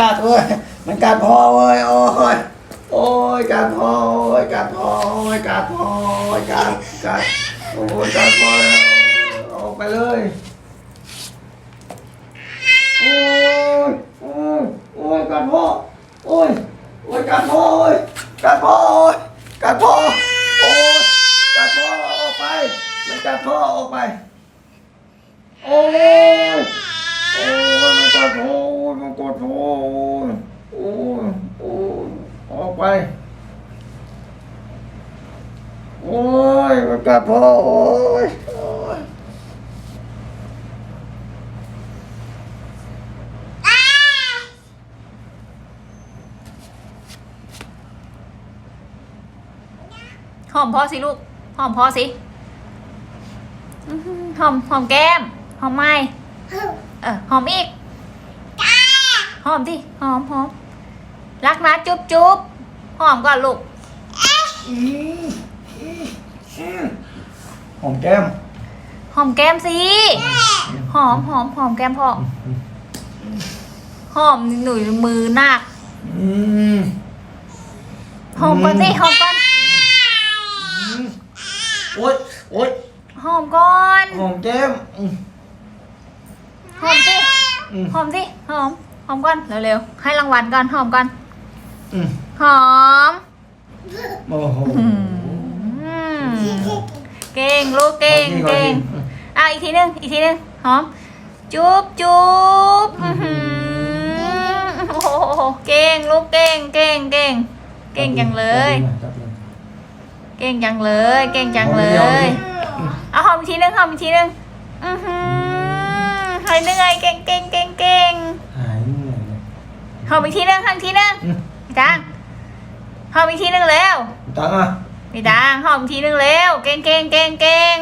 กัดเว้ยมันกัดพอเว้ยโอ้ยโอ้ยกัดพอโอ้ยกัดพอโอ้ยกัดพอโอ้ยกัดกัดโอ้ยกัดพอแล้วออกไปเลยโอ้ยโอ้ยโอ้ยกัดพอโอ้ยโอ้ยกัดพอโอ้ยกัดพอโอ้ยกัดพอโอ้ยกัดพอออกไปมันกัดพอออกไปโอ้ยโอ้ยมันกัดโอ้ยมันกดโอ้ยโอ้ยโอ้ยออก ไป โอ้ยมันกัดพ่อโอ้ยโอ้ยหอมพ่อสิลูก หอมพ่อสิอื้อหือหอมหอมแก้ม หอมไม่เออหอมอีกหอมดิหอมหอมรักนะจุ๊บจุ๊บ หอมก่อนลูกอืมอืมอืมหอมแก้ม หอมแก้มสิ หอมหอมหอมแก้มพ่อ หอมหนุ่ยมือหนักอืมหอมก่อนสิหอมก่อน โอ้ยโอ้ยหอมก่อน หอมแก้มอืมหอมสิอืมหอมสิ หอม หอมก่อน เร็วๆ ให้รางวัลก่อน หอมก่อน อืมหอมโอ้โหอืมเก่งลูกเก่งขอเก่งทีขอทีอะอีกทีหนึงอีกทีหนึงหอม จุ๊บจุ๊บอื้อหือโอ้โหเก่งลูกเก่งเก่งเก่งเก่งจังเลยจับเลยเก่งจังเลย เก่งจังเลหอมยดีเอาหอมอีกทีหนึงหอมอีกทีหนึงอือหือหายเหนื่อยเก่งเก่งเก่งเก่งหายเหนื่อยเลยหอมอีกทีหนึงหอมอีกทีหนึง อืมพี่ตังหอมอีกทีหนึงแล้วตังอะพี่ตังหอมอีกทีหนึงแล้วเก่งเก่งเก่งเก่ง